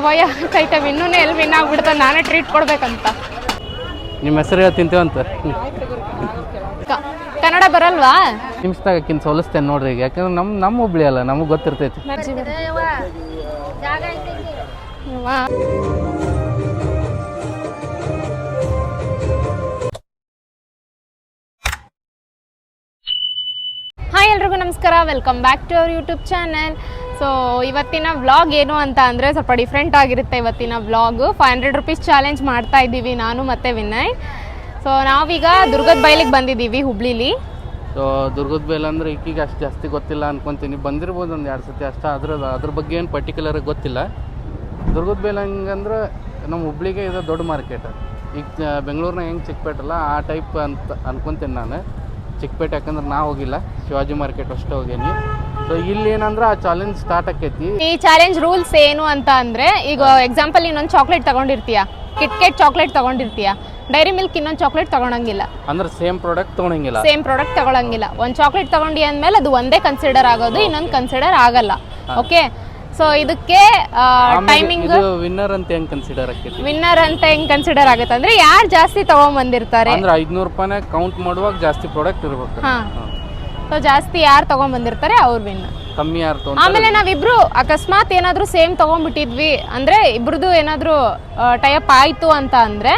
ಭಯ ಭಯ ಕೈತ ಇನ್ನೂ ಎಲ್ಲಿ ವಿನ್ ಆಗ್ಬಿಡ್ತಾ ನಾನೇ ಟ್ರೀಟ್ ಕೊಡ್ಬೇಕಂತ. ನಿಮ್ಮ ಹೆಸರು ಹೇಳಿ ಅಂತ. ಕ- ಕನ್ನಡ ಬರಲ್ವಾ? ನಿಮ್ಸ್ದಾಗ ಕಿನ್ ಸೋಲಿಸ್ತೇನೆ ನೋಡ್ರಿ ಈಗ. ಯಾಕಂದ್ರೆ ನಮ್ಮ ನಮ್ಮ ಹುಬ್ಳಿ ಅಲ್ಲ ನಮಗೆ ಗೊತ್ತಿರ್ತೈತಿ. ವಾ. ಹಾಯ್ ಎಲ್ರಿಗೂ ನಮಸ್ಕಾರ. Welcome back to our YouTube channel so ಇವತ್ತಿನ ವ್ಲಾಗ್ ಏನು ಅಂತ ಅಂದರೆ ಸ್ವಲ್ಪ ಡಿಫ್ರೆಂಟ್ ಆಗಿರುತ್ತೆ ಇವತ್ತಿನ vlog five hundred rupees challenge ಮಾಡ್ತಾ ಇದ್ದೀವಿ ನಾನು ಮತ್ತು ವಿನಯ್. ಸೊ ನಾವೀಗ ದುರ್ಗದ ಬೈಲಿಗೆ ಬಂದಿದ್ದೀವಿ ಹುಬ್ಳಿಲಿ. ಸೊ ದುರ್ಗದ ಬೈಲ್ ಅಂದರೆ ಈಗೀಗ ಅಷ್ಟು ಜಾಸ್ತಿ ಗೊತ್ತಿಲ್ಲ ಅನ್ಕೊಂತೀನಿ. ಬಂದಿರ್ಬೋದು ಒಂದು ಎರಡು ಸತಿ ಅಷ್ಟ. ಅದ್ರ ಅದ್ರ ಬಗ್ಗೆ ಏನು ಪರ್ಟಿಕ್ಯುಲರ್ ಗೊತ್ತಿಲ್ಲ. ದುರ್ಗದ ಬೇಲ್ ಹಂಗಂದ್ರೆ ನಮ್ಮ ಹುಬ್ಳಿಗೆ ಇದು ದೊಡ್ಡ ಮಾರ್ಕೆಟ್ ಈಗ ಬೆಂಗಳೂರಿನ ಹೆಂಗೆ ಚಿಕ್ಕಪೇಟಲ್ಲ ಆ ಟೈಪ್ ಅಂತ ಅನ್ಕೊಂತೀನಿ ನಾನು. ಚಿಕ್ಕಪೇಟೆ ಯಾಕಂದ್ರೆ ನಾ ಹೋಗಿಲ್ಲ. ಶಿವಾಜಿ ಮಾರ್ಕೆಟ್ ಅಷ್ಟೇ ಹೋಗೇನಿ. ಸೊ ಇಲ್ಲಿ ಏನಂದ್ರೆ ಆ ಚಾಲೆಂಜ್ ಸ್ಟಾರ್ಟ್ ಆಕೈತಿ. ಈ ಚಾಲೆಂಜ್ ರೂಲ್ಸ್ ಏನು ಅಂತ ಅಂದ್ರೆ ಈಗ ಎಕ್ಸಾಂಪಲ್ ಇನ್ನೊಂದು ಚಾಕ್ಲೇಟ್ ತಗೊಂಡಿರ್ತೀಯ. ಕಿಟ್ಕೆಟ್ ಚಾಕ್ಲೇಟ್ ತಗೊಂಡಿರ್ತೀಯ. ಡೈರಿ ಮಿಲ್ಕ್ ಇನ್ನೊಂದು ಚಾಕ್ಲೇಟ್ ತಗೊಳಂಗಿಲ್ಲ. ಅಂದ್ರೆ ಸೇಮ್ ಪ್ರಾಡಕ್ಟ್ ತಗೊಳಂಗಿಲ್ಲ. ಸೇಮ್ ಪ್ರಾಡಕ್ಟ್ ತಗೊಳಂಗಿಲ್ಲ. ಒಂದು ಚಾಕ್ಲೇಟ್ ತಗೊಂಡಿ ಅಂದಮೇಲೆ ಅದು ಒಂದೇ ಕನ್ಸಿಡರ್ ಆಗೋದು ಇನ್ನೊಂದು ಕನ್ಸಿಡರ್ ಆಗಲ್ಲ. ಓಕೆ ಸೊ ಇದಕ್ಕೆ ಟೈಮಿಂಗ್ ಇದು ವಿನ್ನರ್ ಅಂತ ಹೆಂಗ್ ಕನ್ಸಿಡರ್ ಆಕೈತಿ? ವಿನ್ನರ್ ಅಂತ ಹೆಂಗ್ ಕನ್ಸಿಡರ್ ಆಗುತ್ತೆ ಅಂದ್ರೆ ಯಾರು ಜಾಸ್ತಿ ತಗೊಂಡ್ಬಂದಿರ್ತಾರೆ ಅಂದ್ರೆ ಐದ್ನೂರು ರೂಪಾಯಿ ಕೌಂಟ್ ಮಾಡುವಾಗ ಜಾಸ್ತಿ ಪ್ರಾಡಕ್ಟ್ ಇರ್ಬೇಕು. ಸೊ ಜಾಸ್ತಿ ಯಾರು ತಗೊಂಡ್ಬಂದಿರ್ತಾರೆ ಅವ್ರು ವಿನ್ ಕಮ್ಮಿ ಯಾರು ತೊಗೊಂಡ್ ಆಮೇಲೆ ನಾವಿಬ್ರು ಅಕಸ್ಮಾತ್ ಏನಾದ್ರೂ ಸೇಮ್ ತಗೊಂಡ್ಬಿಟ್ಟಿದ್ವಿ ಅಂದ್ರೆ ಇಬ್ರದ್ದು ಏನಾದ್ರೂ ಟೈಪ್ ಆಯ್ತು ಅಂತ ಅಂದ್ರೆ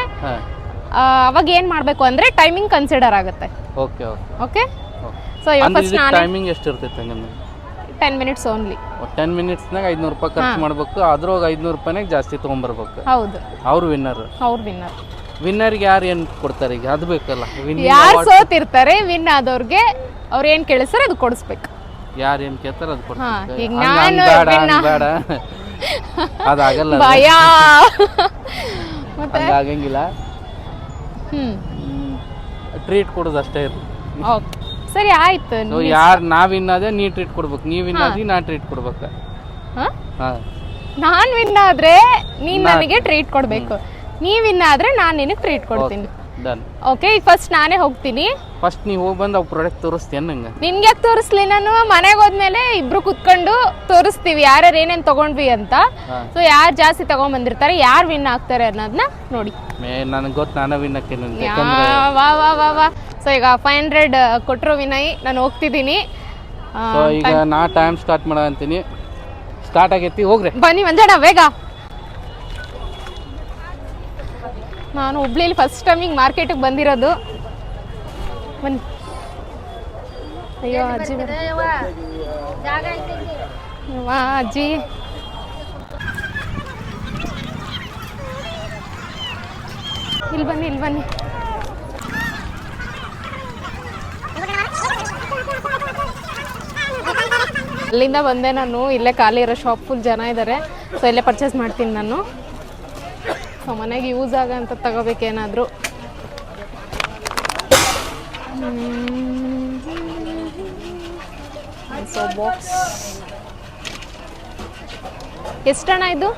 ಅವಾಗ ಏನ್ ಮಾಡ್ಬೇಕು ಅಂದ್ರೆ ಟೈಮಿಂಗ್ ಕನ್ಸಿಡರ್ ಆಗುತ್ತೆ. Okay okay. ಓಕೆ? ಸೊ ಇವಾಗ ಫಸ್ಟ್ ನಾನು ಟೈಮಿಂಗ್ ಎಷ್ಟು ಇರ್ತೈತೆ ಹಂಗಂದ್ರೆ ಟೆನ್ ಮಿನಿಟ್ಸ್ ಓನ್ಲಿ ಟೆನ್ ಮಿನಿಟ್ಸ್ನಾಗ ಐದ್ನೂರು ರೂಪಾಯಿ ಖರ್ಚು ಮಾಡ್ಬೇಕು ಅದ್ರೊಳಗೆ ಐದ್ನೂರು ರೂಪಾಯಿನಾಗ ಜಾಸ್ತಿ ತೊಗೊಂಬರ್ಬೇಕು. ಹೌದು. ಅವ್ರು ವಿನ್ನರ್ ಅವ್ರು ವಿನ್ನರ್ ವಿನ್ನರ್ಗೆ ಯಾರು ಏನು ಕೊಡ್ತಾರೆ ಈಗ? ಅದು ಬೇಕಲ್ಲ. ವಿನ್ ಯಾರು ಸೋತಿರ್ತಾರೆ ವಿನ್ ಆದವ್ರಿಗೆ ಅವ್ರು ಏನ್ ಕೇಳಿಸ್ತಾರೆ ಅದು ಕೊಡಿಸ್ಬೇಕು. ಯಾರು ಏನು ಕೇಳ್ತಾರೆ ಅದು ಕೊಡ್ತಾರೆ ಈಗ ನಾನು ಅನ್ಬೇಡ. ಅದಾಗಲ್ಲ ಭಯ. ಮತ್ತೆ? ಹಂಗಾಗಂಗಿಲ್ಲ ಹ್ಮ್. ಟ್ರೀಟ್ ಕೊಡೋದು ಅಷ್ಟೇ ಇರ್ಲಿ. ಓಕೆ. ಸರಿ ಆಯ್ತು. ಸೊ ಯಾರು ನಾವ್ ಆದ್ರೆ ನೀ ಟ್ರೀಟ್ ಕೊಡ್ಬೇಕು. ನೀವ್ ಆದಿ ನಾ ಟ್ರೀಟ್ ಕೊಡ್ಬೇಕು. ಹಾ? ಹಾ. ನಾನ್ ವಿನ್ ಆದ್ರೆ ನೀನ್ ನನಗೆ ಟ್ರೀಟ್ ಕೊಡ್ಬೇಕು. ನೀವ್ ಇನ್ನ ಆದ್ರೆ ನಾನ್ ನಿನಗೆ ಟ್ರೀಟ್ ಕೊಡ್ತೀನಿ. ಡನ್ ಓಕೆ ಈಗ ಫಸ್ಟ್ ನಾನೇ ಹೋಗ್ತೀನಿ. ಫಸ್ಟ್ ನೀವು ಹೋಗಿ ಬಂದು ಅವು ಪ್ರಾಡಕ್ಟ್ ತೋರಿಸ್ತೇನೆ ನಂಗೆ? ನಿನ್ಗೆ ಯಾಕೆ ತೋರಿಸ್ಲಿ ನಾನು? ಮನೆಗೆ ಹೋದ್ಮೇಲೆ ಇಬ್ರು ಕುತ್ಕೊಂಡು ತೋರಿಸ್ತೀವಿ ಯಾರ್ಯಾರು ಏನೇನ್ ತಗೊಂಡ್ವಿ ಅಂತ. ಹಾ. ಸೊ ಯಾರು ಜಾಸ್ತಿ ತಗೊಂಡ್ ಬಂದಿರ್ತಾರೆ ಯಾರು ವಿನ್ ಆಗ್ತಾರೆ ಅನ್ನೋದನ್ನ ನೋಡಿ. ಮೇ ನನಗೆ ಗೊತ್ತು ನಾನು ವಿನ್ ಹಾಕೇನಿ ಅಂತ. ಯಾ, ಯಾಕಂದ್ರೆ ವಾ ವಾ ವಾ ವಾ. ಸೊ ಈಗ ಫೈವ್ ಹಂಡ್ರೆಡ್ ಕೊಟ್ಟರು ವಿನಯ್ ನಾನು ಹೋಗ್ತಿದ್ದೀನಿ. ಆ, ಸೊ ಈಗ ನಾ ಟೈಮ್ ಸ್ಟಾರ್ಟ್ ಮಾಡ ಅಂತೀನಿ ಸ್ಟಾರ್ಟ್ ಆಗೈತಿ ಹೋಗ್ರಿ. ಬನ್ನಿ ಮಂಜಣ್ಣ ಬೇಗ. ನಾನು ಹುಬ್ಳಿಲಿ ಫಸ್ಟ್ ಟೈಮ್ ಹಿಂಗೆ ಮಾರ್ಕೆಟಿಗೆ ಬಂದಿರೋದು. ಬನ್ನಿ. ಅಯ್ಯೋ ಅಜ್ಜಿ. ವಾ ಅಜ್ಜಿ. ಇಲ್ಲಿ ಬನ್ನಿ ಇಲ್ಲಿ ಬನ್ನಿ. ಅಲ್ಲಿಂದ ಬಂದೆ ನಾನು ಇಲ್ಲೇ ಖಾಲಿ ಇರೋ ಶಾಪ್ ಫುಲ್ ಜನ ಇದ್ದಾರೆ ಸೊ ಇಲ್ಲೇ ಪರ್ಚೇಸ್ ಮಾಡ್ತೀನಿ ನಾನು. ಸೊ ಮನೆಗೆ ಯೂಸ್ ಆಗಂತ ತಗೋಬೇಕೇನಾದರೂ. ಸೊ ಬಾಕ್ಸ್ ಎಷ್ಟಣ ಇದು?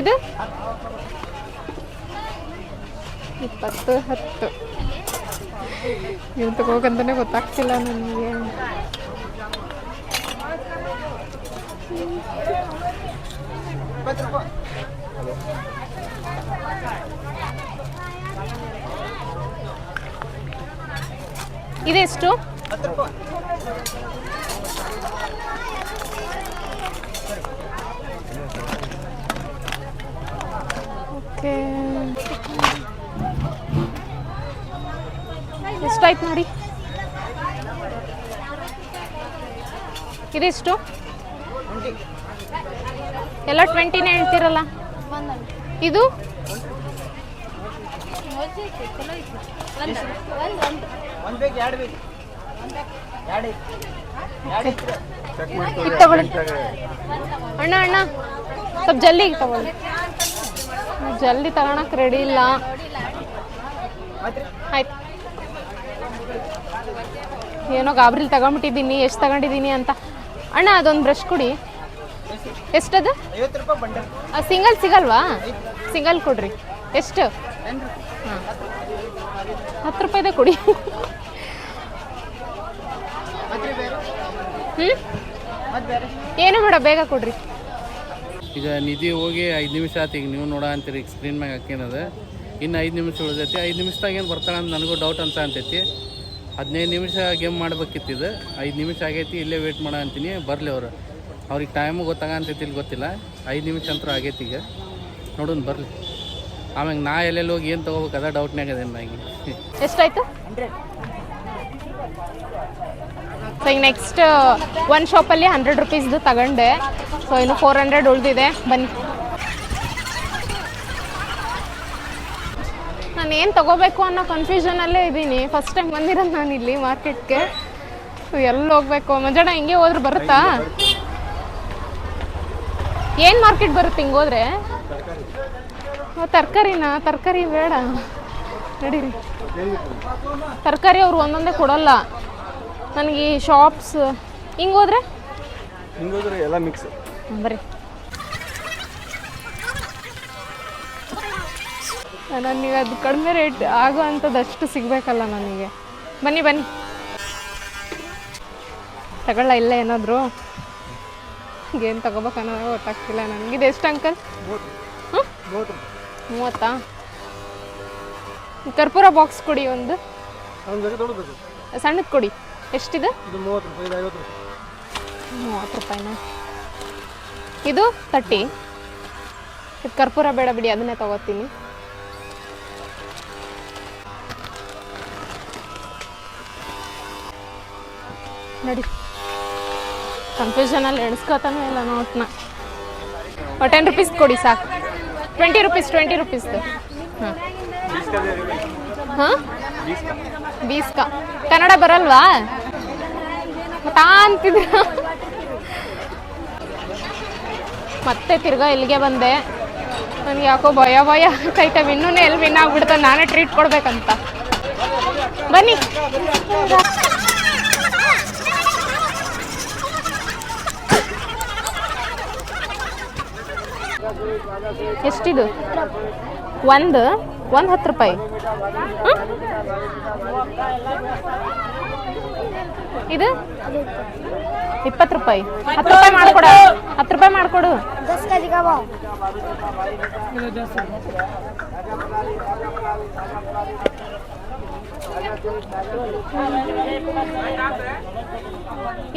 ಇದು? ಇಪ್ಪತ್ತು, ಹತ್ತು. ಇವತ್ತು ತಗೋಕಂತಾನೆ ಗೊತ್ತಾಗ್ತಿಲ್ಲ ನನಗೆ. ಇದೆಷ್ಟು ಎಷ್ಟಾಯ್ತು ನೋಡಿ? ಇದೆಷ್ಟು ಎಲ್ಲ ಟ್ವೆಂಟಿನೇ ಹೇಳ್ತಿರಲ್ಲ? ಇದು? ಇದು ತಗೊಳ್ಳಿ. ಅಣ್ಣ ಅಣ್ಣ. ಸ್ವಲ್ಪ ಜಲ್ದಿ ತಗೊಳ್ಳಿ. ಜಲ್ದಿ ತಗೊಳಕ್ ರೆಡಿ ಇಲ್ಲ. ಆಯ್ತು. ಏನೋ ಗಾಬ್ರಿಲ್ ತಗೊಂಬಿಟ್ಟಿದ್ದೀನಿ ಎಷ್ಟು ತಗೊಂಡಿದ್ದೀನಿ ಅಂತ. ಅಣ್ಣ ಅದೊಂದು ಬ್ರಷ್ ಕೊಡಿ. ಎಷ್ಟದು? ಸಿಂಗಲ್ ಸಿಗಲ್ವಾ? ಸಿಂಗಲ್ ಕೊಡ್ರಿ. ಎಷ್ಟು? ಹಾಂ. ಹತ್ತು ರೂಪಾಯಿದೆ ಕೊಡಿ. ಹ್ಞೂ ಏನು ಬೇಡ ಬೇಗ ಕೊಡ್ರಿ. ಈಗ ನಿಧಿ ಹೋಗಿ ಐದು ನಿಮಿಷ ಆತು ಈಗ ನೀವು ನೋಡ ಅಂತೀರಿ ಈಗ ಸ್ಕ್ರೀನ್ ಮ್ಯಾಗ ಹಾಕಿನದ ಇನ್ನು ಐದು ನಿಮಿಷ ಉಳಿದೈತಿ. ಐದು ನಿಮಿಷದಾಗ ಏನು ಬರ್ತಾಳೆ ಅಂತ ನನಗೂ ಡೌಟ್ ಅಂತ ಅಂತೈತಿ. ಹದಿನೈದು ನಿಮಿಷ ಗೇಮ್ ಮಾಡ್ಬೇಕಿತ್ತು ಇದು. ಐದು ನಿಮಿಷ ಆಗೈತಿ ಇಲ್ಲೇ ವೇಟ್ ಮಾಡ ಅಂತೀನಿ. ಬರಲಿ ಅವರು. ಅವ್ರಿಗೆ ಟೈಮು ಗೊತ್ತಾಗ ಅಂತೈತಿ ಇಲ್ಲಿ ಗೊತ್ತಿಲ್ಲ. ಐದು ನಿಮಿಷ ಅಂತ ಆಗೈತಿ ಈಗ. ನೋಡೋಣ ಬರಲಿ. ಆಮ್ಯಾಗ ನಾ ಎಲ್ಲೆಲ್ಲಿ ಹೋಗಿ ಏನು ತೊಗೋಬೇಕು ಅದ ಡೌಟ್ನಾಗ ಅದೇನು ಮ್ಯಾಗಿ. ಎಷ್ಟಾಯ್ತು? ಸೊ ಈಗ ನೆಕ್ಸ್ಟ್ ಒಂದು ಶಾಪಲ್ಲಿ ಹಂಡ್ರೆಡ್ ರುಪೀಸ್ದು ತಗೊಂಡೆ. ಸೊ ಇನ್ನು ಫೋರ್ ಹಂಡ್ರೆಡ್ ಉಳಿದಿದೆ. ಬನ್ನಿ. ನಾನು ಏನು ತೊಗೋಬೇಕು ಅನ್ನೋ ಕನ್ಫ್ಯೂಷನಲ್ಲೇ ಇದ್ದೀನಿ. ಫಸ್ಟ್ ಟೈಮ್ ಬಂದಿರೋದು ನಾನು ಇಲ್ಲಿ ಮಾರ್ಕೆಟ್ಗೆ ಸೊ ಎಲ್ಲಿ ಹೋಗ್ಬೇಕು? ಮಂಜಣ್ಣ, ಹಿಂಗೆ ಹೋದ್ರೆ ಬರುತ್ತಾ? ಏನು ಮಾರ್ಕೆಟ್ ಬರುತ್ತೆ ಹಿಂಗೆ ಹೋದ್ರೆ? ತರಕಾರಿನಾ? ತರಕಾರಿ ಬೇಡ. ನಡೀರಿ. ತರಕಾರಿ ಅವ್ರು ಒಂದೊಂದೇ ಕೊಡಲ್ಲ. ನನಗೆ ಈ ಶಾಪ್ಸ್ ಹಿಂಗೆ ಹೋದ್ರೆ? ಹಿಂಗೋದ್ರೆ ಎಲ್ಲ ಮಿಕ್ಸ್ ಬರ್ರಿ. ನನಗೆ ಅದು ಕಡಿಮೆ ರೇಟ್ ಆಗೋ ಅಂಥದ್ದು ಅಷ್ಟು ಸಿಗಬೇಕಲ್ಲ ನನಗೆ. ಬನ್ನಿ ಬನ್ನಿ. ತಗೊಳ್ಳ ಇಲ್ಲ ಏನಾದರೂ? ಏನು ತಗೋಬೇಕನ್ನೋ ಗೊತ್ತಾಗ್ತಿಲ್ಲ ನನಗೆ. ಇದು ಎಷ್ಟು ಅಂಕಲ್? ಮೂವತ್ತು? ಕರ್ಪೂರ ಬಾಕ್ಸ್ ಕೊಡಿ ಒಂದು. ಸಣ್ಣಕ್ಕೆ ಕೊಡಿ. ಎಷ್ಟಿದೆ? ಇದು ಮೂವತ್ತು ರೂಪಾಯಿ ಇದು ಐವತ್ತು ರೂಪಾಯಿ. ಮೂವತ್ತು ರೂಪಾಯಿನ? ಇದು ತರ್ಟಿ ಇದು ಕರ್ಪೂರ ಬೇಡ ಬಿಡಿ ಅದನ್ನೇ ತಗೋತೀನಿ. ನಡಿ. ಕನ್ಫ್ಯೂಷನಲ್ಲಿ ಎಣಿಸ್ಕೋತಾನೆ ಇಲ್ಲ ನೋಟ್ನ. ಟೆನ್ ರುಪೀಸ್ ಕೊಡಿ ಸಾಕು. ಟ್ವೆಂಟಿ ರುಪೀಸ್ ಟ್ವೆಂಟಿ ರುಪೀಸ್ದು ಹಾಂ? ಹಾಂ ಬೀಸ್ಕ. ಕನ್ನಡ ಬರಲ್ವಾ? ಅಂತಿದ್ರ. ಮತ್ತೆ ತಿರ್ಗಾ ಇಲ್ಲಿಗೆ ಬಂದೆ. ನನಗೆ ಯಾಕೋ ಭಯ ಭಯ ಆಗ್ತೈತೆ ಇನ್ನೂ ಎಲ್ಲಿ ವಿನ್ ಆಗ್ಬಿಡ್ತಾನೆ ನಾನೇ ಟ್ರೀಟ್ ಕೊಡ್ಬೇಕಂತ. ಬನ್ನಿ. ಎಷ್ಟಿದು? ಒಂದು ಒಂದು ಹತ್ತು ರೂಪಾಯಿ? ಇದು? ಇಪ್ಪತ್ತು ರೂಪಾಯಿ. ಹತ್ತು ರೂಪಾಯಿ ಮಾಡ್ಕೊಡ. ಹತ್ತು ರೂಪಾಯಿ ಮಾಡ್ಕೊಡು.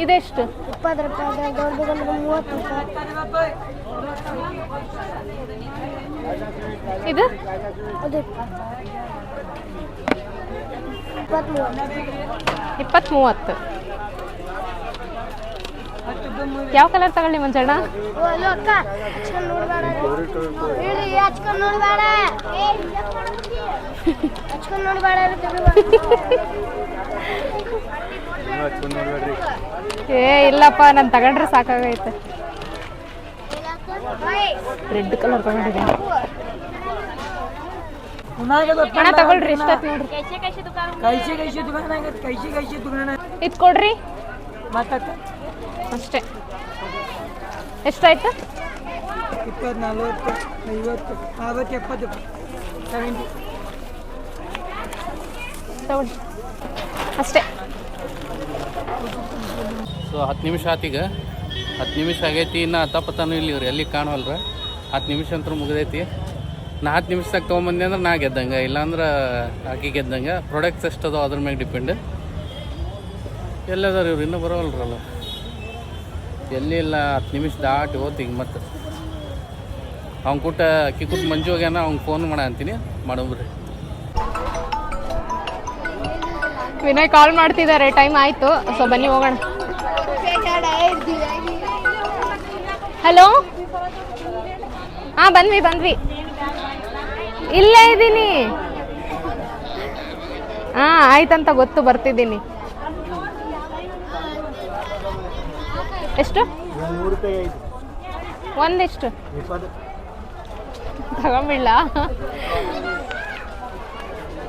ಇದೆಷ್ಟು? ಇಪ್ಪತ್ತು ರೂಪಾಯಿ ಮೂವತ್ತು ರೂಪಾಯಿ ಇದು? ಇಪ್ಪತ್ತ್ ಮೂವತ್ತು ಯಾವ ಕಲರ್ ತಗೊಳ್ಳಿ ಮಂಜಣ್ಣ? ಏ ಇಲ್ಲಪ್ಪ ನಾನು ತಗೊಂಡ್ರೆ ಸಾಕಾಗೈತೆ. ರೆಡ್ ಕಲರ್ ತಗೊಂಡಿದೆ ಹಣ ತಗೊಳ್ರಿ ಇಷ್ಟ ಕೊಡ್ರಿ. ಮಾತಾಡ್ತ ಅಷ್ಟೇ. ಎಷ್ಟಾಯ್ತು? ಇಪ್ಪತ್ತು ನಲ್ವತ್ತು ಐವತ್ತು ಅರವತ್ತು ಎಪ್ಪತ್ತು ಸೆವೆಂಟಿ ತಗೊಳ್ಳಿ. ಅಷ್ಟೇ. ಸೊ ಹತ್ತು ನಿಮಿಷ ಆತೀಗ ಹತ್ತು ನಿಮಿಷ ಆಗೈತಿ. ಇನ್ನು ಅತ್ತಪತನೂ ಇಲ್ಲಿ ಇವ್ರು. ಎಲ್ಲಿ ಕಾಣವಲ್ರ? ಹತ್ತು ನಿಮಿಷ ಅಂತೂ ಮುಗಿದೈತಿ. ನಾ ಹತ್ತು ನಿಮಿಷದಾಗ ತೊಗೊಂಬಂದೆ ಅಂದ್ರೆ ನಾ ಗೆದ್ದಂಗೆ. ಇಲ್ಲಾಂದ್ರೆ ಆಕಿ ಗೆದ್ದಂಗೆ. ಪ್ರಾಡಕ್ಟ್ಸ್ ಎಷ್ಟು ಅದಾವ ಅದ್ರ ಮೇಲೆ ಡಿಪೆಂಡ್ ಎಲ್ಲದಾರ ಇವ್ರು ಇನ್ನೂ ಬರೋಲ್ರಲ್ಲ ಎಲ್ಲಿ ಇಲ್ಲ, ಹತ್ತು ನಿಮಿಷ ದಾಟಿ ಹೋತ್ ಹಿಂಗೆ ಮತ್ತೆ. ಅವ್ನು ಕೂಟ ಅಕ್ಕಿ ಕೂತ್ ಮಂಜು ಹೋಗ್ಯಾನ, ಅವ್ನಿಗೆ ಫೋನ್ ಮಾಡ ಅಂತೀನಿ. ಮಾಡೋಬ್ರಿ ವಿನಯ್ ಕಾಲ್ ಮಾಡ್ತಿದ್ದಾರೆ ಟೈಮ್ ಆಯಿತು. ಸೊ ಬನ್ನಿ ಹೋಗೋಣ. ಹಲೋ ಹಾಂ ಬಂದ್ವಿ ಬಂದ್ವಿ ಇಲ್ಲೇ ಇದ್ದೀನಿ ಹಾಂ, ಆಯ್ತಂತ ಗೊತ್ತು, ಬರ್ತಿದ್ದೀನಿ. ಎಷ್ಟು? ಒಂದೆಷ್ಟು. ತಗೊಂಬಿಡ್ಲ?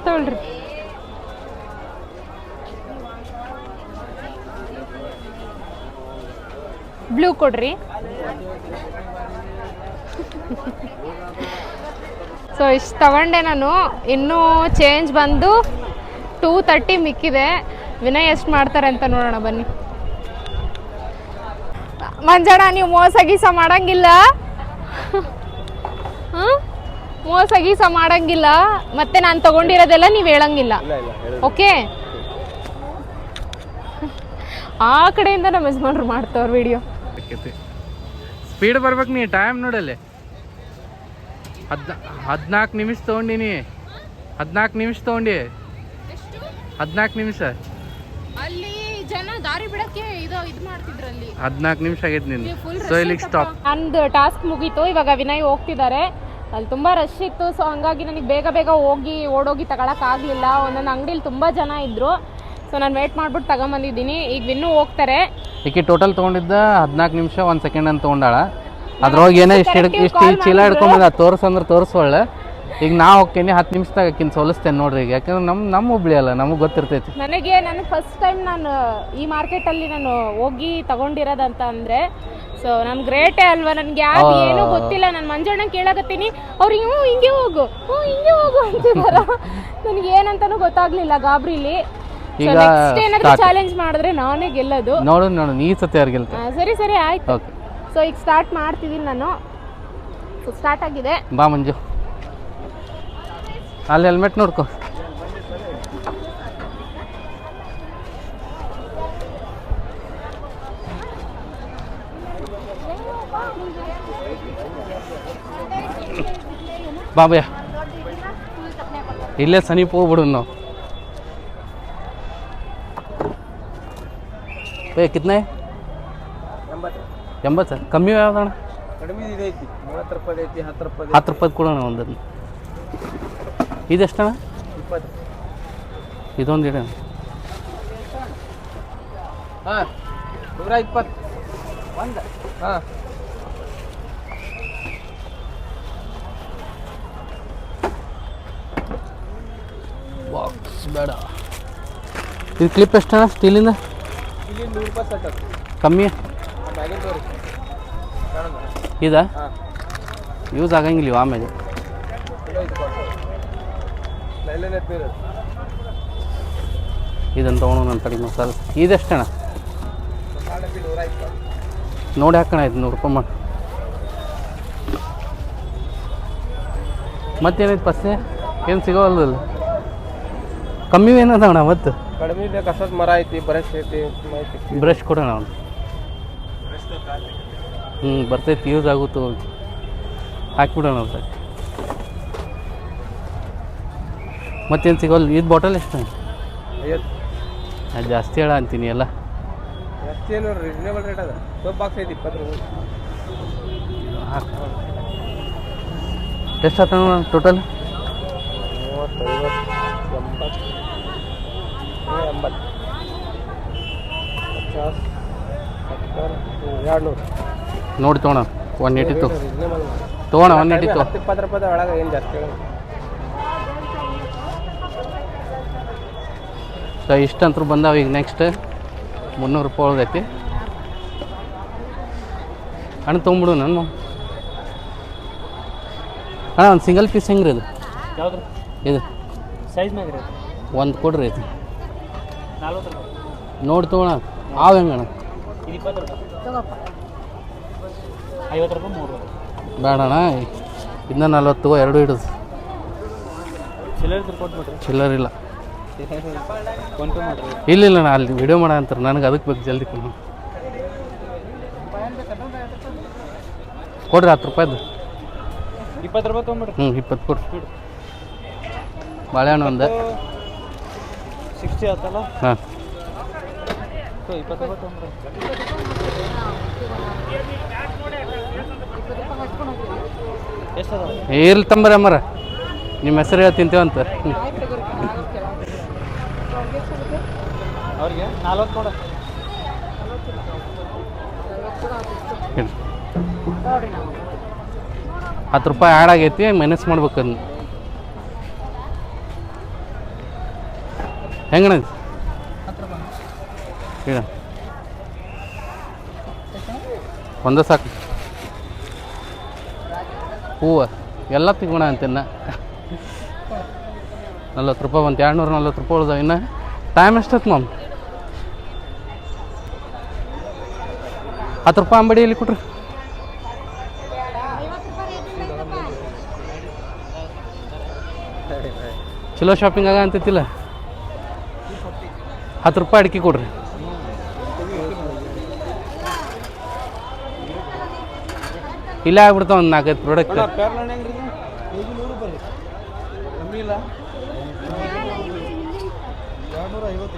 ತಗೊಳ್ರಿ. ಬ್ಲೂ ಕೊಡ್ರಿ. ಸೊ ಇಷ್ಟು ತಗೊಂಡೆ ನಾನು. ಇನ್ನೂ ಚೇಂಜ್ ಬಂದು ಟೂ ತರ್ಟಿ ಮಿಕ್ಕಿದೆ. ವಿನಯ್ ಎಷ್ಟು ಮಾಡ್ತಾರೆ ಅಂತ ನೋಡೋಣ ಬನ್ನಿ. ಮಂಜಣ್ಣ ನೀವು ಮೋಸ ಗೀಸ ಮಾಡಂಗಿಲ್ಲ. ಮೋಸ ಗೀಸ ಮಾಡಂಗಿಲ್ಲ. ಮತ್ತೆ ನಾನು ತಗೊಂಡಿರೋದೆಲ್ಲ ನೀವು ಹೇಳಂಗಿಲ್ಲ. ಇಲ್ಲ ಇಲ್ಲ ಓಕೆ? ಆ ಕಡೆಯಿಂದ ನಮ್ಮ ಯಜಮಾನ್ರು ಮಾಡ್ತವ್ರ ವಿಡಿಯೋ ಸ್ಪೀಡ್ ಬರ್ಬೇಕು ನೀ ಟೈಮ್ ನೋಡಲ್ಲಿ. ಹದ್ ಹದಿನಾಲ್ಕು ನಿಮಿಷ ತಗೊಂಡಿನಿ. ಹದಿನಾಲ್ಕು ನಿಮಿಷ ತಗೊಂಡಿ. ಹದಿನಾಲ್ಕು ನಿಮಿಷ. ಅಲ್ಲಿ ಜನ ದಾರಿ ಬಿಡಕ್ಕೆ ಇದು ಇದು ಮಾಡ್ತಿದ್ರಲ್ಲಿ. ಹದಿನಾಲ್ಕು ನಿಮಿಷ ಆಗೈತೆ ನಿಂದು ಸೊ ಇಲ್ಲಿಗೆ ಸ್ಟಾಪ್ ನಂದು ಟಾಸ್ಕ್ ಮುಗೀತು ಇವಾಗ ವಿನಯ್ ಹೋಗ್ತಿದ್ದಾರೆ. ಅಲ್ಲಿ ತುಂಬಾ ರಶ್ ಇತ್ತು ಸೊ ಹಂಗಾಗಿ ನನಗೆ ಬೇಗ ಬೇಗ ಹೋಗಿ ಓಡೋಗಿ ತಗೊಳಕ್ ಆಗ್ಲಿಲ್ಲ. ಒಂದೊಂದು ಅಂಗಡಿಲಿ ತುಂಬಾ ಜನ ಇದ್ರು. ಸೊ ನಾನು ವೇಟ್ ಮಾಡ್ಬಿಟ್ಟು ತಗೊಂಬಂದಿದ್ದೀನಿ. ಈಗ ಇನ್ನೂ ಹೋಗ್ತಾರೆ. ಈಕೆ ಟೋಟಲ್ ತಗೊಂಡಿದ್ದ ಹದಿನಾಲ್ಕು ನಿಮಿಷ ಒಂದ್ ಸೆಕೆಂಡ್ ಅಂತ ತೊಗೊಂಡಾಳ. ಅದ್ರೊಳಗೆ ಏನೋ ಇಷ್ಟು ಇಷ್ಟು ಚೀಲ ಹಿಡ್ಕೊಂಬಂದ ತೋರ್ಸಂದ್ರ ಅಂದ್ರೆ ತೋರಿಸೋಳ್ಳೆ ಈಗ ನಾ ಹೋಗ್ತೀನಿ ಹತ್ತು ನಿಮಿಷದಾಗ ಆಕಿನ ಸೋಲಿಸ್ತೇನೆ ನೋಡ್ರಿ ಈಗ. ಯಾಕಂದ್ರೆ ನಮ್ಮ ನಮ್ಮ ಹುಬ್ಳಿ ಅಲ್ಲ ನಮಗೆ ಗೊತ್ತಿರ್ತೈತಿ. ನನಗೆ ನಾನು ಫಸ್ಟ್ ಟೈಮ್ ನಾನು ಈ ಮಾರ್ಕೆಟಲ್ಲಿ ನಾನು ಹೋಗಿ ತಗೊಂಡಿರೋದಂತ ಅಂದ್ರೆ ಸೊ ನನ್ ಗ್ರೇಟೇ ಅಲ್ವಾ ನನಗೆ? ಯಾರು ಏನೂ ಗೊತ್ತಿಲ್ಲ. ನಾನು ಮಂಜಣ್ಣ ಕೇಳಕತ್ತೀನಿ. ಅವ್ರು ಹ್ಞೂ ಹಿಂಗೆ ಹೋಗು ಹ್ಞೂ ಹಿಂಗೆ ಹೋಗು ಅಂತಿದಾರ. ನನಗೆ ಏನಂತಾನು ಗೊತ್ತಾಗ್ಲಿಲ್ಲ ಗಾಬ್ರಿಲಿ. ಈಗ ನೆಕ್ಸ್ಟ್ ಏನಾದರೂ ಚಾಲೆಂಜ್ ಮಾಡಿದ್ರೆ ನಾನೇ ಗೆಲ್ಲೋದು. ನೋಡು ನೋಡೋಣ ಈ ಸತಿ ಅವ್ರು ಸರಿ ಸರಿ ಆಯ್ತು. ಓಕೆ ಸೊ ಈಗ ಸ್ಟಾರ್ಟ್ ಮಾಡ್ತಿದ್ದೀನಿ ನಾನು. ಸ್ಟಾರ್ಟ್ ಆಗಿದೆ. ಬಾ ಮಂಜು. ಅಲ್ಲಿ ಹೆಲ್ಮೆಟ್ ನೋಡ್ಕೊ. ಬಾ ಭಯ್ಯ ಇಲ್ಲೇ ಸಮೀಪ ಹೋಗ್ಬಿಡು ನಾವು ಕಿತ್ನೆ? ಎಂಬತ್ತು. ಎಂಬತ್ತು ಕಮ್ಮಿ ಯಾವ್ದಣ್ಣ ಕಡಿಮೆ ಐತಿ. ಮೂವತ್ತು ರೂಪಾಯಿ ಐತಿ ಹತ್ತು ರೂಪಾಯಿ ಹತ್ತು ರೂಪಾಯಿ ಕೊಡೋಣ ಒಂದನ್ನು. ಇದೆಷ್ಟಣ್ಣ ಇದೊಂದು ಇಡ ಹಾಂ ನೂರ ಇಪ್ಪತ್ತು. ಒಂದು. ಹಾಂ. ಬಾಕ್ಸ್ ಬೇಡ. ಇದು ಕ್ಲಿಪ್ ಎಷ್ಟಣ್ಣ ಸ್ಟೀಲಿಂದ ಕಮ್ಮಿ? ಇದ? ಯೂಸ್ ಆಗಂಗಿಲ್ಲ ಆಮೇಲೆ. ಇದನ್ನು ತೊಗೊಳೋಣ ನನ್ನ ಕಡೆ ಸರ್ ಇದೆಷ್ಟಣ ನೋಡಿ ಹಾಕೋಣ ಆಯ್ತು ನೂರು ರೂಪಾಯಿ ಮಾಡಿ ಮತ್ತೇನೈತೆ ಪಸ್ಸೆ ಏನು ಸಿಗೋವಲ್ದಲ್ಲ? ಕಮ್ಮಿ ಏನದಣ್ಣ ಮತ್ತು ಕಡಿಮೆ ಇದೆ ಕಸದ ಮರ ಐತಿ ಬ್ರಷ್ ಐತಿ ಬ್ರಷ್ ಕೊಡೋಣ ಅವನು ಹ್ಞೂ ಬರ್ತೈತಿ ಯೂಸ್ ಆಗುತ್ತೋ ಹಾಕ್ಬಿಡೋಣ ಅವ್ರ ಮತ್ತೇನು ಸಿಗೋಲ್ಲ ಇದು ಬಾಟಲ್ ಎಷ್ಟು? ಜಾಸ್ತಿ ಹೇಳ ಅಂತೀನಿ ಎಲ್ಲ. ಏನು ರೀಸನೇಬಲ್ ರೇಟ್ ಅದ. ಸೋಪ್ ಬಾಕ್ಸ್ ಐತಿ ಇಪ್ಪತ್ತು ರೂಪಾಯಿ. ಎಷ್ಟು ಆತ ಟೋಟಲ್ ನೋಡಿ ತಗೋಣ ಒನ್ ಏಯ್ಟಿ ತಗೋಣ ಒನ್ ಏಯ್ಟಿ ಇಪ್ಪತ್ತು ರೂಪಾಯಿ ಒಳಗೆ ಏನು ಜಾಸ್ತಿ ಸೊ ಇಷ್ಟಂತೂ ಬಂದಾವ ಈಗ ನೆಕ್ಸ್ಟ್ ಮುನ್ನೂರು ರೂಪಾಯಿ ಒಳಗೈತಿ ಹಣ್ಣು ತೊಗೊಂಬಿಡು ನಾನು. ಅಣ್ಣ ಒಂದು ಸಿಂಗಲ್ ಪೀಸ್ ಹೆಂಗ್ರಿ ರೀ ಇದು. ಇದು ಸೈಜ್ ಒಂದು ಕೊಡ್ರಿ ಇದು ನೋಡಿ ತೊಗೊಳ ಆವ್ ಹೆಂಗಣ್ಣ ಮೂರು ಬೇಡಣ್ಣ ಇನ್ನೂ ನಲ್ವತ್ತು ಎರಡು ಹಿಡಿದು. ಚಿಲ್ಲರ್ ಇಲ್ಲ. ಇಲ್ಲ ಇಲ್ಲ, ನಾ ಅಲ್ಲಿ ವಿಡಿಯೋ ಮಾಡ ಅಂತಾರೆ. ನನಗೆ ಅದಕ್ಕೆ ಬೇಕು ಜಲ್ದಿ ಕೊಡು. ಕೊಡ್ರಿ ಹತ್ತು ರೂಪಾಯ್ದು. ಇಪ್ಪತ್ತು ರೂಪಾಯಿ ತೊಗೊಂಬಿಡ್ರಿ ಹ್ಞೂ ಇಪ್ಪತ್ತು ಕೊಡ್ರಿ. ಬಾಳೆಹಣ್ಣು ಒಂದು. ಸಿಕ್ಸ್ಟಿ ಆಯ್ತಲ್ಲ ಹಾಂ. ಇಪ್ಪತ್ತು ರೂಪಾಯಿ ತೊಗೊಂಬಿಡ್ರಿ ಎಷ್ಟು ಇರ್ಲಿ ತಂಬರಿ ಅಮ್ಮರ. ನಿಮ್ಮ ಹೆಸರು ಹೇಳಿ ತಿಂತೇವಂತ ಅವ್ರಿಗೆ? ನಲ್ವತ್ತು ಹತ್ತು ರೂಪಾಯಿ ಆ್ಯಡ್ ಆಗೈತಿ ಮೈನಸ್ ಮಾಡ್ಬೇಕು ಅದನ್ನ. ಹೆಂಗಣ ಹೇಳ ಒಂದೇ ಸಾಕು. ಹೂವು. ಎಲ್ಲ ತೆಗೋಣ ಅಂತಿನ್ನ. ನಲ್ವತ್ತು ರೂಪಾಯಿ ಬಂತು. ಎರಡು ನೂರ ನಲ್ವತ್ತು ರೂಪಾಯಿ ಉಳ್ದ ಇನ್ನು. ಟೈಮ್ ಎಷ್ಟತ್ತು ಮ್ಯಾಮ್ ಹತ್ತು ರೂಪಾಯಿ ಅಂಬಡಿಯಲ್ಲಿ ಕೊಟ್ರಿ. ಚಲೋ ಶಾಪಿಂಗ್ ಆಗ ಅಂತೈತಿಲ್ಲ ಹತ್ತು ರೂಪಾಯಿ ಅಡಿಕೆ ಕೊಡ್ರಿ. ಇಲ್ಲೇ ಆಗ್ಬಿಡ್ತಾವ ಒಂದು ನಾಲ್ಕೈದು ಪ್ರಾಡಕ್ಟ್ ಪೇರ್ಲಣ್ಣ ಹೆಂಗ್ರಿ ಇದು? ಕೆಜಿ ನೂರು ರೂಪಾಯಿ ಕಮ್ಮಿ ಇಲ್ಲ ಎರಡ್ನೂರ ಐವತ್ತು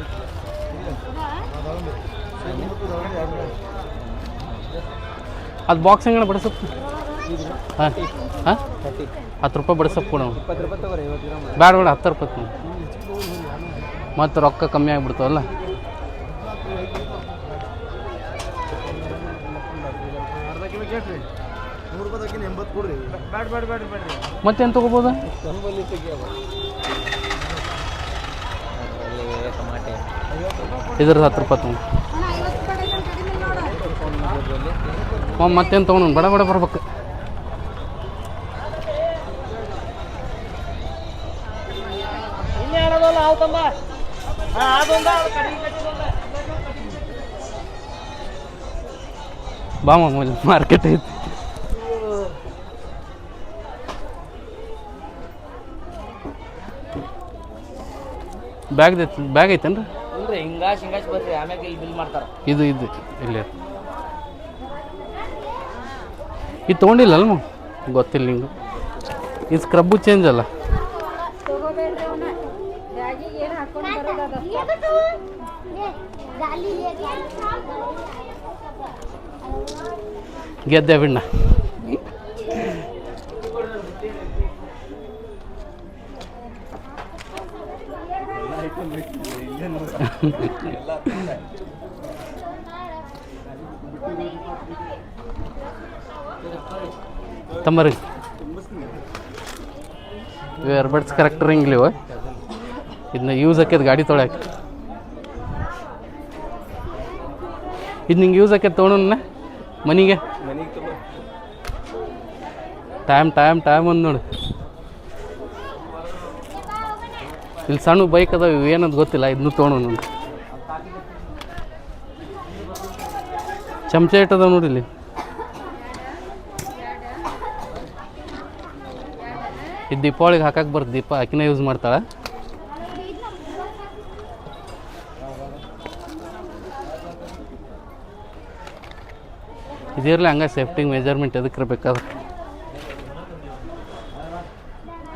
ಅದು ಬಾಕ್ಸ್ ಹೆಂಗಣ ಬಡಿಸಪ್ಪ ಹಾಂ ಹಾಂ? ಹತ್ತು ರೂಪಾಯಿ ಬಡಿಸಪ್ಪ ಕೊಡು ಬ್ಯಾಡ ಬೇಡ, ಹತ್ತು ರೂಪಾಯಿ. ಮತ್ತು ರೊಕ್ಕ ಕಮ್ಮಿ ಆಗಿಬಿಡ್ತಾವಲ್ಲ ಮತ್ತೇನು ತಗೋಬೋದ? ಇದ್ರದ್ದು ಹತ್ತು ರೂಪಾಯಿ ತೊಗೊಂಡು ಹ್ಞೂ ಮತ್ತೇನು ತೊಗೊಂಡು ಬಡ ಬಡ ಬರ್ಬೇಕು. ಬಾಮ ಮಾರ್ಕೆಟ್ ಐತಿ. ಬ್ಯಾಗ್ ಬ್ಯಾಗ್ ಐತೇನ್ರಿ? ಹಿಂಗಾಶ್ ಹಿಂಗಾಶ್ ಬರ್ರಿ ಆಮ್ಯಾಗ ಇಲ್ಲಿ ಬಿಲ್ ಮಾಡ್ತಾರ. ಇದು ಇದು ಇಲ್ಲಿ ಇದು ತೊಗೊಂಡಿಲ್ಲ ಅಲ್ಮ ಗೊತ್ತಿಲ್ಲ ನಿಂಗೆ. ಇದು ಸ್ಕ್ರಬ್ಬು ಚೇಂಜ್ ಅಲ್ಲ. ಗಾಲಿ ಗೆದ್ದೆ ಬಿಣ್ಣ. ತಮ್ಮರಿ ಇವು ಏರ್ಬಡ್ಸ್ ಕರೆಕ್ಟ್ ರಿಂಗ್ಲಿವ ಇದನ್ನ ಯೂಸ್ ಹಾಕಿದ್ ಗಾಡಿ ತೊಳ್ಯಾಕ. ಇದು ನಿಂಗೆ ಯೂಸ್ ಹಾಕಿದ್ ತೊಗೊಂಡ ಮನಿಗೆ? ಟೈಮ್ ಟೈಮ್ ಟೈಮ್ ಒಂದು ನೋಡಿ. ಇಲ್ಲಿ ಸಣ್ಣ ಬೈಕ್ ಅದಾವ, ಇವು ಏನಂತ ಗೊತ್ತಿಲ್ಲ ಇದನ್ನು ತೊಗೊಂಡು ನೋಡಿ. ಚಮಚ ಇಟ್ಟದ ನೋಡಿ ಇಲ್ಲಿ? ಇದು ದೀಪಾವಳಿಗೆ ಹಾಕಕ್ಕೆ ಬರ್ದು ದೀಪ ಆಕಿನ ಯೂಸ್ ಮಾಡ್ತಾಳೆ. ಇದಿರಲಿ ಹಂಗೆ ಸೇಫ್ಟಿ ಮೆಜರ್ಮೆಂಟ್ ಎದಕ್ಕೆ ಇರ್ಬೇಕಾದ್ರೆ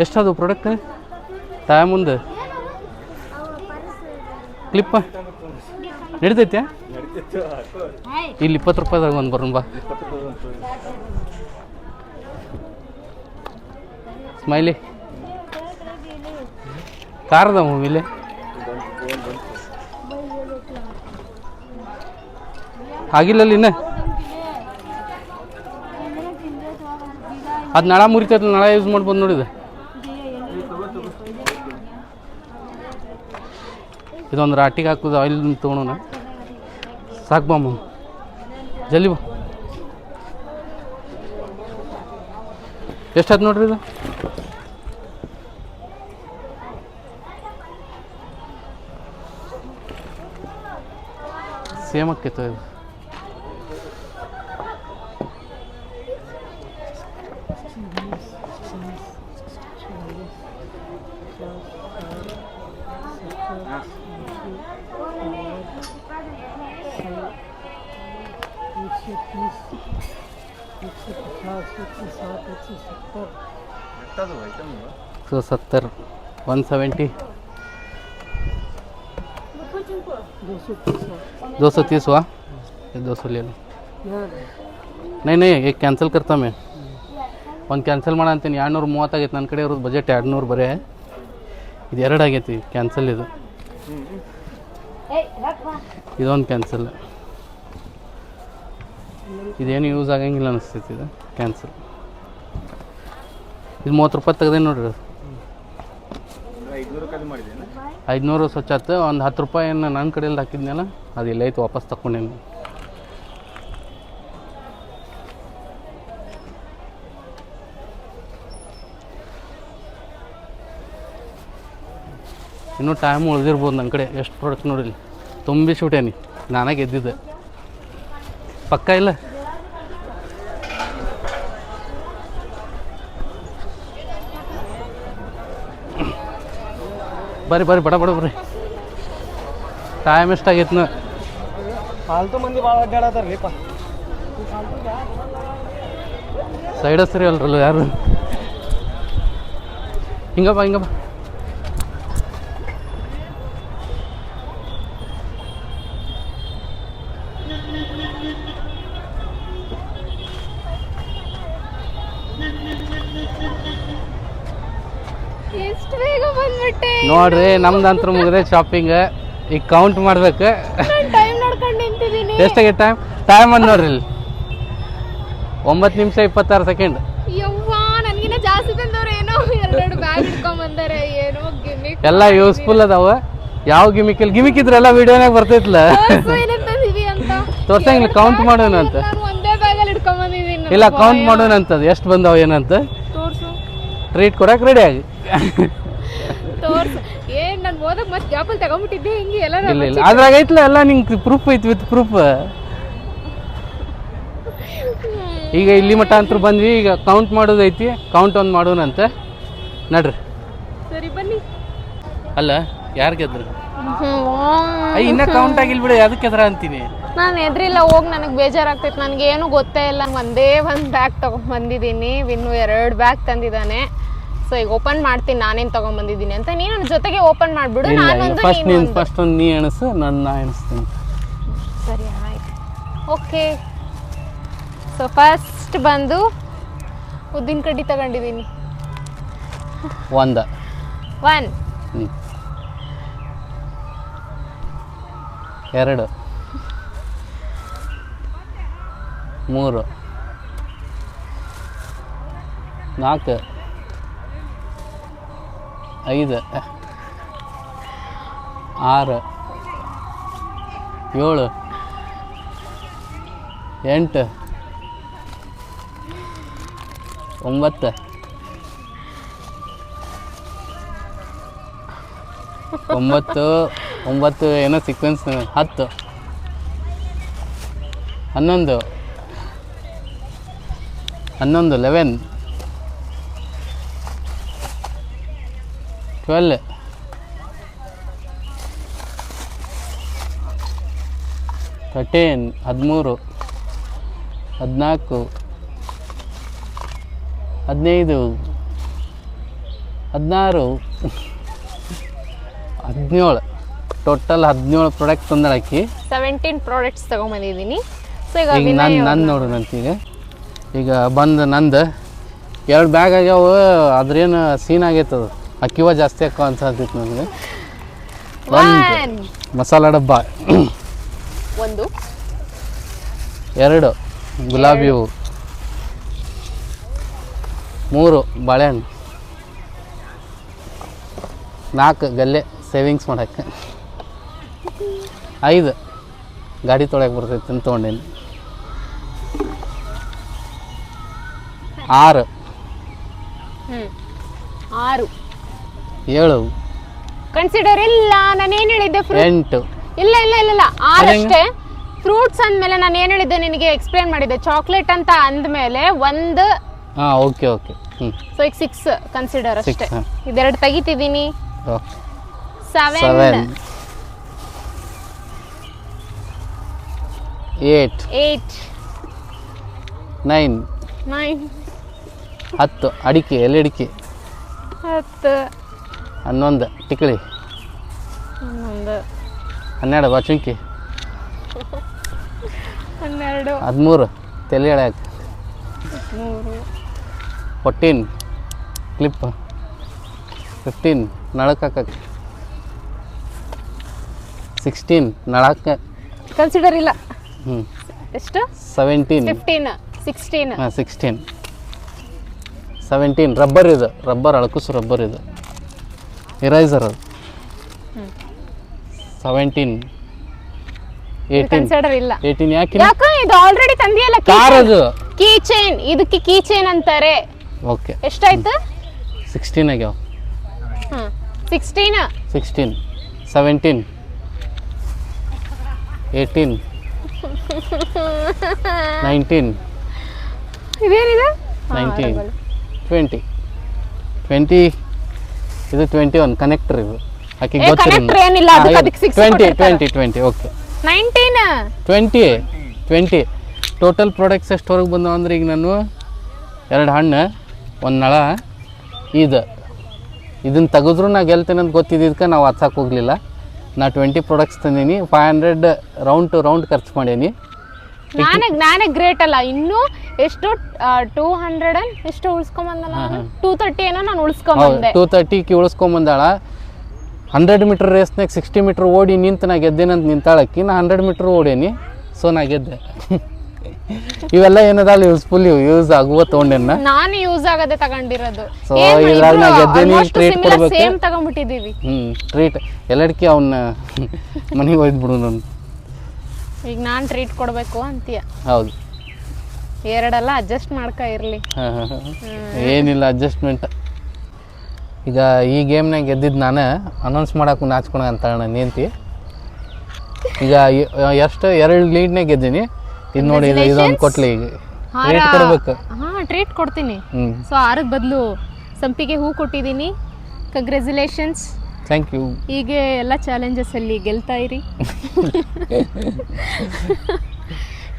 ಎಷ್ಟದು ಪ್ರಾಡಕ್ಟ್ ತಾಯ ಮುಂದೆ? ಕ್ಲಿಪ್ಪ ನಡಿತೈತೆ ಇಲ್ಲಿ ಇಪ್ಪತ್ತು ರೂಪಾಯಿದಾಗ ಒಂದು ಬರೋಣ ಬಾ. ಸ್ಮೈಲಿ. ಕಾರದ ಮೂವಿಲಿ ಆಗಿಲ್ಲಲ್ಲ ಇನ್ನ? ಅದು ನಳ ಮುರಿತೈತಲ್ಲ ನಳ ಯೂಸ್ ಮಾಡ್ಬೋದು ನೋಡಿದೆ ಇದೊಂದು ರಾಟಿಗೆ ಹಾಕೋದು ಆಯಿಲ್ ತೊಗೊಳೋಣ ಸಾಕು ಬಾಮ. ಜಲ್ದಿ ಬಾ. ಎಷ್ಟಾಯ್ತು ನೋಡ್ರಿ ಇದು? ಸೇಮ್ ಆಕೈತೆ ಇದು सौ सत्तर वन सेवेंटी दो सौ तीस हुआ ये दो सौ ले लो नहीं नहीं एक ಕ್ಯಾನ್ಸಲ್ करता मैं ಒಂದು ಕ್ಯಾನ್ಸಲ್ ಮಾಡ ಅಂತೀನಿ ಎರಡು ನೂರ ಮೂವತ್ತಾಗೈತೆ ನನ್ನ ಕಡೆ ಇರೋದು ಬಜೆಟ್ ಎರಡು ನೂರು ಬರೇ ಇದು ಎರಡು ಆಗೈತಿ ಕ್ಯಾನ್ಸಲ್ ಇದು ಇದೊಂದು ಕ್ಯಾನ್ಸಲ್ ಇದೇನು ಯೂಸ್ ಆಗಂಗಿಲ್ಲ ಅನಿಸ್ತೈತಿ ಇದು ಕ್ಯಾನ್ಸಲ್ ಇದು ಮೂವತ್ತು ರೂಪಾಯಿ ತೆಗ್ದೇನು ನೋಡ್ರಿ ಅದು. ಐದುನೂರು ಸ್ವಚ್ಛ ಆತು ಒಂದು ಹತ್ತು ರೂಪಾಯಿ ಏನು ನನ್ನ ಕಡೆಯಲ್ಲಿ ಹಾಕಿದ್ನಲ್ಲ, ಅದು ಇಲ್ಲ ಐತೆ ವಾಪಸ್ ತಗೊಂಡೇನು ಇನ್ನೂ ಟೈಮ್ ಉಳಿದಿರ್ಬೋದು ನನ್ನ ಕಡೆ. ಎಷ್ಟು ಪ್ರಾಡಕ್ಟ್ ನೋಡಿಲ್ಲ? ತುಂಬಿಸಿಬಿಟ್ಟೇನಿ ನಾನಾಗೆ ಗೆದ್ದಿದ್ದೆ ಪಕ್ಕ ಇಲ್ಲ? ಬರ್ರಿ ಬರ್ರಿ ಬಡ ಬಡ ಬರ್ರಿ. ಟೈಮ್ ಎಷ್ಟಾಗೈತೆ ನಾ ಫಾಲ್ತು ಮಂದಿ ಭಾಳ ಅಡ್ಡಾಡತ್ತಾರ್ರಿಪ್ಪ ಸೈಡ್ ಹಸ್ರಿ ಅಲ್ರಲ್ಲ ಯಾರು? ಹಿಂಗಪ್ಪ ಹಿಂಗಪ್ಪ ನೋಡ್ರಿ ನಮ್ದಂತ್ರ ಮುಗಿದೆ ಶಾಪಿಂಗ್ ಈಗ ಕೌಂಟ್ ಮಾಡ್ಬೇಕು. ಎಷ್ಟಾಗೈತೆ ಟೈಮ್ ಟೈಮ್ ಅಂದ್ ನೋಡ್ರಿ ಇಲ್ಲಿ. ಒಂಬತ್ತು ನಿಮಿಷ ಇಪ್ಪತ್ತಾರು ಸೆಕೆಂಡ್ ಎಲ್ಲ ಯೂಸ್ಫುಲ್ ಅದಾವ. ಯಾವ ಗಿಮಿಕ್ ಇಲ್ಲಿ ಗಿಮಿಕ್ ಇದ್ರೆಲ್ಲ ವಿಡಿಯೋನಾಗ ಬರ್ತೈತ್ಲ? ತೋರ್ಸಂಗಿಲ್ಲ ಕೌಂಟ್ ಮಾಡೋಣ ಅಂತ. ಇಲ್ಲ ಕೌಂಟ್ ಮಾಡೋಣ ಅಂತದ ಎಷ್ಟು ಬಂದಾವ ಏನಂತ? ಟ್ರೀಟ್ ಕೊಡಕ್ ರೆಡಿ ಆಗಿ. ತೋರ್ಸು. ಏನ್ ನಾನು ಓದಕ್ ಮತ್ತೆ ಗ್ಯಾಪಲ್ಲಿ ತಗೊಂಡ್ಬಿಟ್ಟಿದ್ದೆ ಹಿಂಗೆ ಎಲ್ಲ ಇಲ್ಲ ಇಲ್ಲ. ಅದ್ರಾಗ ಐತ್ಲ ಎಲ್ಲ ನಿಂಗೆ ಪ್ರೂಫ್ ಐತಿ ವಿತ್ ಪ್ರೂಫ್ ಈಗ ಇಲ್ಲಿ ಮಟ್ಟ ಅಂತೂ ಬಂದ್ವಿ ಈಗ ಕೌಂಟ್ ಮಾಡೋದೈತಿ ಕೌಂಟ್ ಒಂದು ಮಾಡೋಣಂತ ನಡ್ರಿ. ಸರಿ ಬನ್ನಿ. ಅಲ್ಲ ಯಾರು ಗೆದ್ರು? ಇನ್ನ ಕೌಂಟ್ ಆಗಿಲ್ಲ ಬಿಡು ಅದಕ್ಕೆ ಎದ್ರ ಅಂತೀನಿ? ನಾನು ಎದ್ರಿಲ್ಲ ಹೋಗಿ ನನಗೆ ಬೇಜಾರಾಗ್ತೈತೆ ನನಗೆ ಏನು ಗೊತ್ತೇ ಇಲ್ಲ ಒಂದೇ ಒಂದು ಬ್ಯಾಗ್ ತಗೊಂಡ್ ಬಂದಿದ್ದೀನಿ ವಿನ್ನು ಎರಡು ಬ್ಯಾಗ್ ತಂದಿದ್ದಾನೆ. ಸೊ ಈಗ ಓಪನ್ ಮಾಡ್ತೀನಿ ನಾನೇನ್ ತಗೊಂಡ್ ಬಂದಿದ್ದೀನಿ ಅಂತ. ನೀನು ನನ್ನ ಜೊತೆಗೆ ಓಪನ್ ಮಾಡ್ಬಿಡು ನಾನೊಂದು ಫಸ್ಟ್ ನೀನು ಫಸ್ಟ್ ಒಂದು. ನೀ ಎಣಸು ನನ್ನ ನಾ ಎಣಿಸ್ತೀನಿ. ಸರಿ ಆಯ್ತು. ಓಕೆ. ಸೊ ಫಸ್ಟ್ ಬಂದು ಉದ್ದಿನ ಕಡ್ಡಿ ತಗೊಂಡಿದ್ದೀನಿ ಒಂದ. ಒನ್ ಎರಡು. ಮೂರು. ನಾಲ್ಕು. ಐದು ಆರು ಏಳು ಎಂಟು ಒಂಬತ್ತು ಒಂಬತ್ತು ಒಂಬತ್ತು ಏನೋ ಸೀಕ್ವೆನ್ಸ್ ಹತ್ತು ಹನ್ನೊಂದು ಹನ್ನೊಂದು ಲೆವೆನ್ ಟ್ವೆಲ್. ತರ್ಟೀನ್ ಹದಿಮೂರು ಹದಿನಾಲ್ಕು ಹದಿನೈದು ಹದಿನಾರು ಹದಿನೇಳು. ಟೋಟಲ್ ಹದಿನೇಳು ಪ್ರಾಡಕ್ಟ್ ತಂದಳಾಕಿ ಸೆವೆಂಟೀನ್ ಪ್ರಾಡಕ್ಟ್ಸ್ ತೊಗೊಂಬಂದಿದ್ದೀನಿ. ಸೊ ಈಗ ನಾನು ಅವ್ರ್ನ- ನಾನು ನೋಡು ನಂತೀಗ ಈಗ. ಬಂದು ನಂದು. ಎರಡು ಬ್ಯಾಗ್ ಆಗ್ಯಾವ ಅದ್ರೇನು ಸೀನ್ ಆಗೈತದ. ಅಕ್ಕಿವ ಜಾಸ್ತಿ ಅಕ್ಕ ಅನ್ಸತ್ತಿತ್ತು ನನಗೆ. ಮಸಾಲಾ ಮಸಾಲ ಡಬ್ಬ. ಒಂದು. ಎರಡು ಗುಲಾಬಿ ಹೂವು ಮೂರು ಬಾಳೆಹಣ್ಣು. ನಾಲ್ಕು ಗಲ್ಲೆ ಸೇವಿಂಗ್ಸ್ ಮಾಡಕ್ಕೆ. ಐದು ಗಾಡಿ ತೊಳೆಯಕ್ಕೆ ಬರ್ತೈತೆ ಅಂತ ತೊಗೊಂಡೇನಿ. ಆರು. ಆರು. ಏಳು. ಕನ್ಸಿಡರ್ ಇಲ್ಲ ನಾನು ಏನು ಹೇಳಿದ್ದೆ ಫ್ರೂಟ್ ಎಂಟು. ಇಲ್ಲ ಇಲ್ಲ ಇಲ್ಲ ಇಲ್ಲ ಆರಷ್ಟೇ ಫ್ರೂಟ್ಸ್ ಅಂದಮೇಲೆ ನಾನು ಏನು ಹೇಳಿದ್ದೆ ನಿನಗೆ ಎಕ್ಸ್ಪ್ಲೇನ್ ಮಾಡಿದ್ದೆ? ಚಾಕ್ಲೇಟ್ ಅಂತ ಅಂದಮೇಲೆ ಒಂದು ಹಾಂ ಓಕೆ ಓಕೆ ಹ್ಞೂ ಸೊ ಈಗ ಸಿಕ್ಸ್ ಕನ್ಸಿಡರ್ Six, ಅಷ್ಟೇ. ಹ. ಇದೆರಡು ತೆಗಿತಿದ್ದೀನಿ okay seven seven eight eight nine nine ಹತ್ತು. ಅಡಿಕೆ ಎಲೆ ಅಡಿಕೆ. ಹತ್ತು. ಹನ್ನೊಂದು. ಟಿಕ್ಳಿ ಹನ್ನೊಂದು. ಹನ್ನೆರಡು ಬಾಚುಂಕಿ ಹನ್ನೆರಡು. ಹದಿಮೂರು. ತಲೆ ಎಳ್ಯಾಕ ಮೂರು ಫೋರ್ಟೀನ್. ಕ್ಲಿಪ್. ಫಿಫ್ಟೀನ್. ನಳಕ್ಕೆ ಹಾಕಕ್ಕೆ ಸಿಕ್ಸ್ಟೀನ್. ನಳಕ್ಕೆ. ಕನ್ಸಿಡರ್ ಇಲ್ಲ. ಹ್ಞೂ ಎಷ್ಟು? ಸೆವೆಂಟೀನ್. ಫಿಫ್ಟೀನ್. ಸಿಕ್ಸ್ಟೀನ್. ಹಾಂ ಸಿಕ್ಸ್ಟೀನ್. ಸೆವೆಂಟೀನ್. ರಬ್ಬರ್ ಇದು. ರಬ್ಬರ್ ಅಳಕುಸು ರಬ್ಬರ್ ಇದು. ಇರೈಸರ್ ಅದು ಸೆವೆಂಟೀನ್ ಏಯ್ಟೀನ್ ಕನ್ಸಿಡರ್ ಇಲ್ಲ. ಏಯ್ಟೀನ್ ಯಾಕೆ ಯಾಕ ಇದು ಆಲ್ರೆಡಿ ತಂದಿಯಲ್ಲ ಕಾರ್ ಅದು ಕೀ ಚೈನ್ ಇದಕ್ಕೆ ಕೀ ಚೈನ್ ಅಂತಾರೆ. ಓಕೆ ಎಷ್ಟಾಯ್ತು? ಸಿಕ್ಸ್ಟೀನ್ ಆಗ್ಯಾವ. ಹ್ಮ್. Sixteen sixteen seventeen eighteen nineteen ಇದೇನಿದೆ? Nineteen twenty twenty ಇದು ಟ್ವೆಂಟಿ ಒನ್ ಕನೆಕ್ಟರ್ ಇದು. ಆಕೆ ಏ, connector ಏನಿಲ್ಲ, ಅದಕ್ಕೆ ಅದಕ್ಕೆ six twenty. Twenty twenty okay nineteen twenty twenty total products ಎಷ್ಟು ಹೊರಗೆ ಬಂದವು ಅಂದ್ರೆ ಈಗ ನಾನು ಎರಡು ಹಣ್ಣು ಒಂದು ನಳ ಇದು ಇದನ್ನು ತೆಗೆದ್ರು ನಾ ಗೆಲ್ತೇನೆ ಅಂತ ಗೊತ್ತಿದ್ದಕ್ಕೆ ನಾವು ಹಚ್ಚಕ್ಕೆ ಹೋಗಲಿಲ್ಲ. ನಾ twenty products ತಂದೀನಿ. Five hundred round to round ಖರ್ಚು ಮಾಡೀನಿ. ನಾನೇ ನಾನೇ ಗ್ರೇಟ್ ಅಲ್ಲ. ಇನ್ನು ಎಷ್ಟು ಟೂ ಹಂಡ್ರೆಡ್ ಎಷ್ಟು ಉಳಿಸ್ಕೊಂಬಂದಲ್ಲ ಟೂ ತರ್ಟಿ ಏನೋ ನಾನು ಉಳಿಸ್ಕೊಂಬಂದೆ. ಟೂ ತರ್ಟಿಗೆ ಉಳಿಸ್ಕೊಂಬಂದಾಳ. ಹಂಡ್ರೆಡ್ ಮೀಟರ್ ರೇಸ್ನಾಗ ಸಿಕ್ಸ್ಟಿ ಮೀಟರ್ ಓಡಿ ನಿಂತು ನಾ ಗೆದ್ದೇನಂತ ನಿಂತಾಳಕ್ಕಿ ನಾ ಹಂಡ್ರೆಡ್ ಮೀಟರ್ ಓಡೇನಿ ಸೊ ನಾ ಗೆದ್ದೆ. ಇವೆಲ್ಲ ಏನದಲ್ಲ ಯೂಸ್ಫುಲ್ ಯೂಸ್ ಆಗುವ ತೊಗೊಂಡೆನ ನಾನು ಯೂಸ್ ಆಗದೆ ತಗೊಂಡಿರೋದು. ಸೊ ಇದ್ರಾಗ ನಾ ಗೆದ್ದೇನಿ, ಟ್ರೀಟ್ ಕೊಡ್ಬೇಕು. ಸೇಮ್ ತಗೊಂಡ್ಬಿಟ್ಟಿದೀವಿ ಹ್ಞೂ ಟ್ರೀಟ್ ಎಲ್ಲಡ್ಕಿ ಅವನ್ನ ಮನೆಗೆ ಒಯ್ದು ನಾನು. ಈಗ ನಾನು ಟ್ರೀಟ್ ಕೊಡಬೇಕು ಅಂತೀಯ? ಹೌದು. ಎರಡೆಲ್ಲ ಅಡ್ಜಸ್ಟ್ ಮಾಡ್ಕ ಇರ್ಲಿ. ಹಾಂ ಹಾಂ ಏನಿಲ್ಲ ಅಡ್ಜಸ್ಟ್ಮೆಂಟ್ ಈಗ ಈ ಗೇಮ್ನಾಗ ಗೆದ್ದಿದ್ದು ನಾನು ಅನೌನ್ಸ್ ಮಾಡಕ್ಕೆ ನಾಚ್ಕೊಳ ಅಂತ ಅಣ್ಣ ನಿಂತಿ ಈಗ ಎಷ್ಟು? ಎರಡು ಲೀಡ್ನಾಗ ಗೆದ್ದೀನಿ ಇದು ನೋಡಿ ಇದೊಂದು ಕೊಟ್ಲಿ ಈಗ. ಟ್ರೀಟ್ ಕೊಡ್ಬೇಕು. ಹಾಂ ಟ್ರೀಟ್ ಕೊಡ್ತೀನಿ. ಸೊ ಆರಕ್ಕೆ ಬದಲು ಸಂಪಿಗೆ ಹೂ ಕೊಟ್ಟಿದ್ದೀನಿ. ಕಂಗ್ರ್ಯಾಚುಲೇಷನ್ಸ್ ಥ್ಯಾಂಕ್ ಯು ಹೀಗೆ ಎಲ್ಲ ಚಾಲೆಂಜಸ್ ಅಲ್ಲಿ ಗೆಲ್ತಾ ಇರಿ.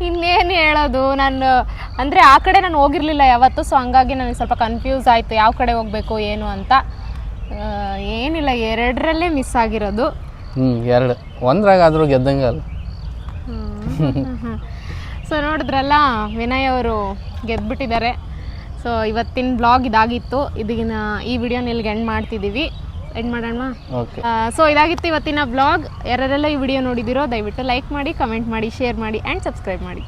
ಇನ್ನೇನು ಹೇಳೋದು? ನಾನು ಅಂದರೆ ಆ ಕಡೆ ನಾನು ಹೋಗಿರಲಿಲ್ಲ ಯಾವತ್ತೂ ಸೊ ಹಂಗಾಗಿ ನನಗೆ ಸ್ವಲ್ಪ ಕನ್ಫ್ಯೂಸ್ ಆಯಿತು. ಯಾವ ಕಡೆ ಹೋಗಬೇಕು ಏನು ಅಂತ. ಆ, ಏನಿಲ್ಲ ಎರಡರಲ್ಲೇ ಮಿಸ್ ಆಗಿರೋದು. ಹ್ಞೂ ಎರಡು. ಒಂದ್ರಾಗ ಆದರೂ ಗೆದ್ದಂಗೆ ಅಲ್ಲ. ಸೊ ನೋಡಿದ್ರಲ್ಲ ವಿನಯ್ ಅವರು ಗೆದ್ಬಿಟ್ಟಿದ್ದಾರೆ. ಸೊ ಇವತ್ತಿನ ಬ್ಲಾಗ್ ಇದಾಗಿತ್ತು. ಇದನ್ನ ಈ ವಿಡಿಯೋನ ಇಲ್ಲಿಗೆ ಎಂಡ್ ಮಾಡ್ತಿದ್ದೀವಿ ಎಂಡ್ ಮಾಡೋಣ ಓಕೆ ಸೊ ಇದಾಗಿತ್ತು ಇವತ್ತಿನ ಬ್ಲಾಗ್ ಯಾರೆಲ್ಲ ಈ ವಿಡಿಯೋ ನೋಡಿದಿರೋ ದಯವಿಟ್ಟು ಲೈಕ್ ಮಾಡಿ ಕಮೆಂಟ್ ಮಾಡಿ ಶೇರ್ ಮಾಡಿ ಆ್ಯಂಡ್ ಸಬ್ಸ್ಕ್ರೈಬ್ ಮಾಡಿ.